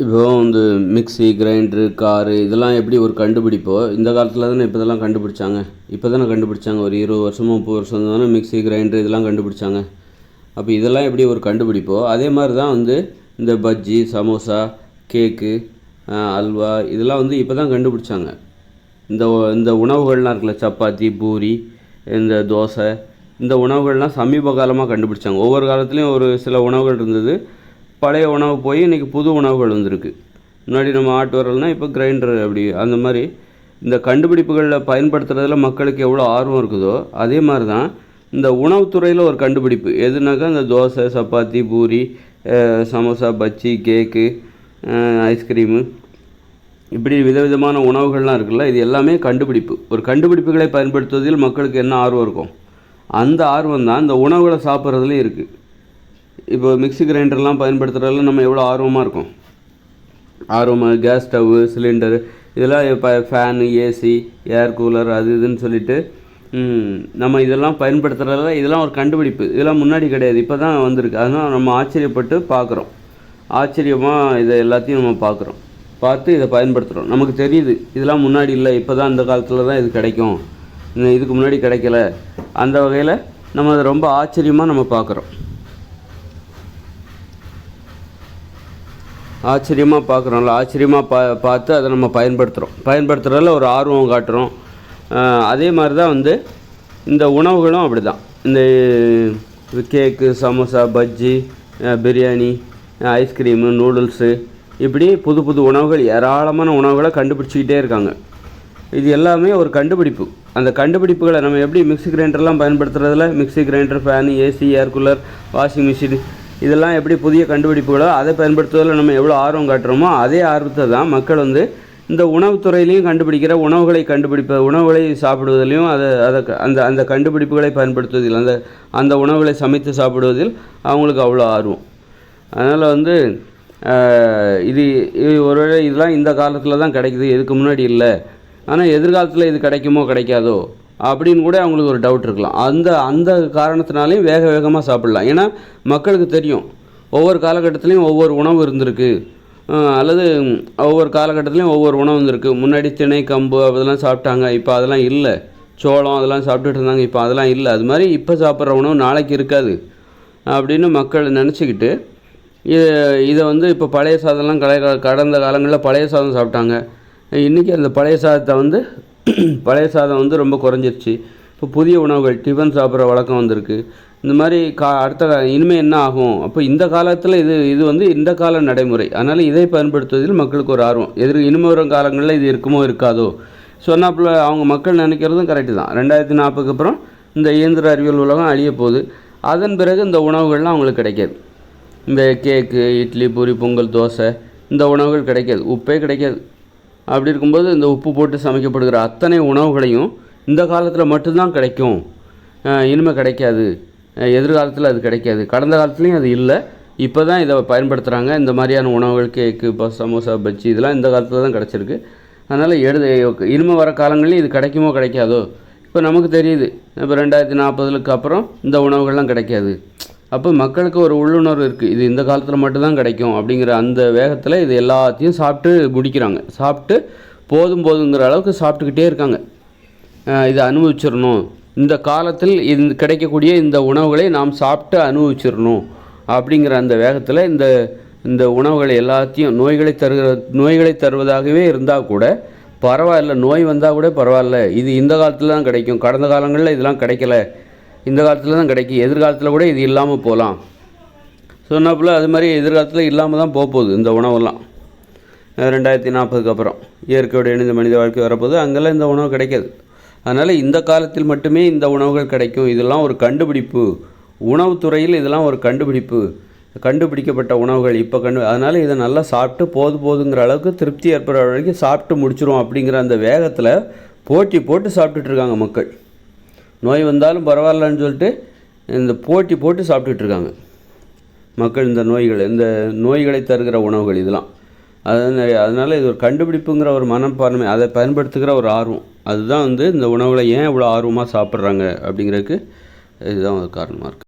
இப்போ வந்து mixie grinder car இதெல்லாம் எப்படி ஒரு கண்டுபிடிப்போ இந்த காலத்தில் தானே இப்போ இதெல்லாம் கண்டுபிடிச்சாங்க. இப்போ தானே கண்டுபிடிச்சாங்க. ஒரு இருபது வருஷமோ முப்பது வருஷம் தானே மிக்ஸி கிரைண்டரு இதெல்லாம் கண்டுபிடிச்சாங்க. அப்போ இதெல்லாம் எப்படி ஒரு கண்டுபிடிப்போ அதே மாதிரி தான் வந்து இந்த பஜ்ஜி சமோசா கேக்கு அல்வா இதெல்லாம் வந்து இப்போ தான் கண்டுபிடிச்சாங்க. இந்த இந்த உணவுகள்லாம் இருக்குல்ல சப்பாத்தி பூரி இந்த தோசை இந்த உணவுகள்லாம் சமீப காலமாக கண்டுபிடிச்சாங்க. ஒவ்வொரு காலத்துலேயும் ஒரு சில உணவுகள் இருந்தது. பழைய உணவு போய் இன்றைக்கி புது உணவுகள் வந்திருக்கு. முன்னாடி நம்ம ஆட்டு வரல்னா இப்போ கிரைண்டர் அப்படி அந்த மாதிரி இந்த கண்டுபிடிப்புகளில் பயன்படுத்துகிறதுல மக்களுக்கு எவ்வளோ ஆர்வம் இருக்குதோ அதே மாதிரி தான் இந்த உணவுத்துறையில் ஒரு கண்டுபிடிப்பு. எதுனாக்கா இந்த dosa chapati puri samosa bajji cake ice cream இப்படி விதவிதமான உணவுகள்லாம் இருக்குல்ல இது எல்லாமே கண்டுபிடிப்பு. ஒரு கண்டுபிடிப்புகளை பயன்படுத்துவதில் மக்களுக்கு என்ன ஆர்வம் இருக்கும்? அந்த ஆர்வம் தான் இந்த உணவுகளை சாப்பிட்றதுலேயும் இருக்குது இப்போ மிக்ஸி கிரைண்டர்லாம் பயன்படுத்துகிறதுல நம்ம எவ்வளோ ஆர்வமாக இருக்கும்? ஆர்வமாக கேஸ் ஸ்டவ்வு சிலிண்டரு இதெல்லாம் இப்போ ஃபேனு ஏசி ஏர் கூலர் அது இதுன்னு சொல்லிட்டு நம்ம இதெல்லாம் பயன்படுத்துறதுல இதெல்லாம் ஒரு கண்டுபிடிப்பு. இதெல்லாம் முன்னாடி கிடையாது இப்போ தான் வந்திருக்கு. அதனால் நம்ம ஆச்சரியப்பட்டு பார்க்குறோம் ஆச்சரியமாக இதை எல்லாத்தையும் நம்ம பார்க்குறோம் பார்த்து இதை பயன்படுத்துகிறோம் நமக்கு தெரியுது இதெல்லாம் முன்னாடி இல்லை இப்போ தான் இந்த காலத்தில் தான் இது கிடைக்கும். இதுக்கு முன்னாடி கிடைக்கல. அந்த வகையில் நம்ம அதை ரொம்ப ஆச்சரியமாக நம்ம பார்க்குறோம் ஆச்சரியமாக பார்க்குறோம்ல. ஆச்சரியமாக பா பார்த்து அதை நம்ம பயன்படுத்துகிறோம் பயன்படுத்துகிறதில் ஒரு ஆர்வம் காட்டுறோம். அதே மாதிரி தான் வந்து இந்த உணவுகளும் அப்படி தான் இந்த cake samosa bajji biryani ice cream noodles இப்படி புது புது உணவுகள் ஏராளமான உணவுகளை கண்டுபிடிச்சிக்கிட்டே இருக்காங்க. இது எல்லாமே ஒரு கண்டுபிடிப்பு. அந்த கண்டுபிடிப்புகளை நம்ம எப்படி மிக்ஸி கிரைண்டர்லாம் பயன்படுத்துகிறதுல mixie grinder fan AC air cooler washing machine இதெல்லாம் எப்படி புதிய கண்டுபிடிப்புகளோ அதை பயன்படுத்துவதில் நம்ம எவ்வளோ ஆர்வம் காட்டுறோமோ அதே ஆர்வத்தை தான் மக்கள் வந்து இந்த உணவுத்துறையிலையும் கண்டுபிடிக்கிற உணவுகளை கண்டுபிடிப்ப உணவுகளை சாப்பிடுவதிலையும் அதை அதை க- அந்த அந்த கண்டுபிடிப்புகளை பயன்படுத்துவதில் அந்த அந்த உணவுகளை சமைத்து சாப்பிடுவதில் அவங்களுக்கு அவ்வளோ ஆர்வம். அதனால் வந்து இது இது ஒருவேளை இதெல்லாம் இந்த காலத்தில் தான் கிடைக்குது இதுக்கு முன்னாடி இல்லை? ஆனால் எதிர்காலத்தில் இது கிடைக்குமோ கிடைக்காதோ? அப்படின்னு கூட அவங்களுக்கு ஒரு டவுட் இருக்கலாம். அந்த அந்த காரணத்தினாலையும் வேக வேகமாக சாப்பிடலாம். ஏன்னா மக்களுக்கு தெரியும். ஒவ்வொரு காலகட்டத்துலேயும் ஒவ்வொரு உணவு இருந்திருக்கு. அல்லது ஒவ்வொரு காலகட்டத்துலேயும் ஒவ்வொரு உணவு இருந்திருக்கு. முன்னாடி திணை கம்பு அதெல்லாம் சாப்பிட்டாங்க. இப்போ அதெல்லாம் இல்லை. சோளம் அதெல்லாம் சாப்பிட்டுட்டு இருந்தாங்க. இப்போ அதெல்லாம் இல்லை. அது மாதிரி இப்போ சாப்பிட்ற உணவு நாளைக்கு இருக்காது. அப்படின்னு மக்கள் நினச்சிக்கிட்டு இது இதை வந்து இப்போ பழைய சாதம்லாம் கடை கடந்த காலங்களில் பழைய சாதம் சாப்பிட்டாங்க. இன்றைக்கி அந்த பழைய சாதத்தை வந்து பழைய சாதம் வந்து ரொம்ப குறைஞ்சிருச்சு. இப்போ புதிய உணவுகள் டிஃபன் சாப்பிட்ற வழக்கம் வந்திருக்கு. இந்த மாதிரி கா அடுத்த இனிமேல் இனிமே என்ன ஆகும்? அப்போ இந்த காலத்தில் இது இது வந்து இந்த கால நடைமுறை. அதனால் இதை பயன்படுத்துவதில் மக்களுக்கு ஒரு ஆர்வம். எதிர் இனிமே வரும் காலங்களில் இது இருக்குமோ இருக்காதோ? சொன்னாப்புல அவங்க மக்கள் நினைக்கிறதும் கரெக்டு தான். ரெண்டாயிரத்தி நாற்பதுக்கு அப்புறம் இந்த இயந்திர அறிவியல் உலகம் அழிய போகுது. அதன் பிறகு இந்த உணவுகள்லாம் அவங்களுக்கு கிடைக்காது. இந்த கேக்கு இட்லி பூரி பொங்கல் தோசை இந்த உணவுகள் கிடைக்காது. உப்பே கிடைக்காது. அப்படி இருக்கும்போது இந்த உப்பு போட்டு சமைக்கப்படுகிற அத்தனை உணவுகளையும் இந்த காலத்தில் மட்டும்தான் கிடைக்கும். இனிமேல் கிடைக்காது. எதிர்காலத்தில் அது கிடைக்காது. கடந்த காலத்துலேயும் அது இல்லை. இப்போ தான் இதை பயன்படுத்துகிறாங்க இந்த மாதிரியான உணவுகள் கேக்கு இப்போ சமோசா பஜ்ஜி இதெல்லாம் இந்த காலத்தில் தான் கிடச்சிருக்கு. அதனால் எழுது இனிமேல் வர காலங்களில் இது கிடைக்குமோ கிடைக்காதோ? இப்போ நமக்கு தெரியுது. இப்போ ரெண்டாயிரத்தி நாற்பதுக்கு அப்புறம் இந்த உணவுகள்லாம் கிடைக்காது. அப்போ மக்களுக்கு ஒரு உள்ளுணர்வு இருக்குது இது இந்த காலத்தில் மட்டும்தான் கிடைக்கும் அப்படிங்கிற அந்த வேகத்தில் இது எல்லாத்தையும் சாப்பிட்டு முடிக்கிறாங்க சாப்பிட்டு போதும் போதுங்கிற அளவுக்கு சாப்பிட்டுக்கிட்டே இருக்காங்க. இதை அனுபவிச்சிடணும். இந்த காலத்தில் இந்த கிடைக்கக்கூடிய இந்த உணவுகளை நாம் சாப்பிட்டு அனுபவிச்சிடணும் அப்படிங்கிற அந்த வேகத்தில் இந்த இந்த உணவுகளை எல்லாத்தையும் நோய்களை தருகிற நோய்களை தருவதாகவே இருந்தால் கூட பரவாயில்ல. நோய் வந்தால் கூட பரவாயில்ல. இது இந்த காலத்தில் தான் கிடைக்கும். கடந்த காலங்களில் இதெல்லாம் கிடைக்கல. இந்த காலத்தில் தான் கிடைக்கும் எதிர்காலத்தில் கூட இது இல்லாமல் போகலாம் சொன்னப்பில் அது மாதிரி எதிர்காலத்தில் இல்லாமல் தான் போக போகுது இந்த உணவெல்லாம். ரெண்டாயிரத்தி நாற்பதுக்கு அப்புறம். இயற்கையோடு இணைந்த மனித வாழ்க்கை வரப்போது அங்கெல்லாம் இந்த உணவு கிடைக்காது. அதனால் இந்த காலத்தில் மட்டுமே இந்த உணவுகள் கிடைக்கும். இதெல்லாம் ஒரு கண்டுபிடிப்பு. உணவுத்துறையில் இதெல்லாம் ஒரு கண்டுபிடிப்பு. கண்டுபிடிக்கப்பட்ட உணவுகள் இப்போ கண்டு அதனால் இதை நல்லா சாப்பிட்டு போது போதுங்கிற அளவுக்கு திருப்தி ஏற்படுற வரைக்கும் சாப்பிட்டு முடிச்சிரும் அப்படிங்கிற அந்த வேகத்தில் போட்டி போட்டு சாப்பிட்டுட்டு இருக்காங்க மக்கள். நோய் வந்தாலும் பரவாயில்லன்னு சொல்லிட்டு இந்த போட்டி போட்டு சாப்பிட்டுட்டு இருக்காங்க. மக்கள் இந்த நோய்கள் இந்த நோய்களை தருகிற உணவுகள் இதெல்லாம். அதனால் அதனால் இது ஒரு கண்டுபிடிப்புங்கிற ஒரு மனப்பான்மை அதை பயன்படுத்துகிற ஒரு ஆர்வம். அதுதான் வந்து இந்த உணவுகளை ஏன் இவ்வளோ ஆர்வமாக சாப்பிட்றாங்க அப்படிங்கிறதுக்கு இதுதான் ஒரு காரணமாக இருக்குது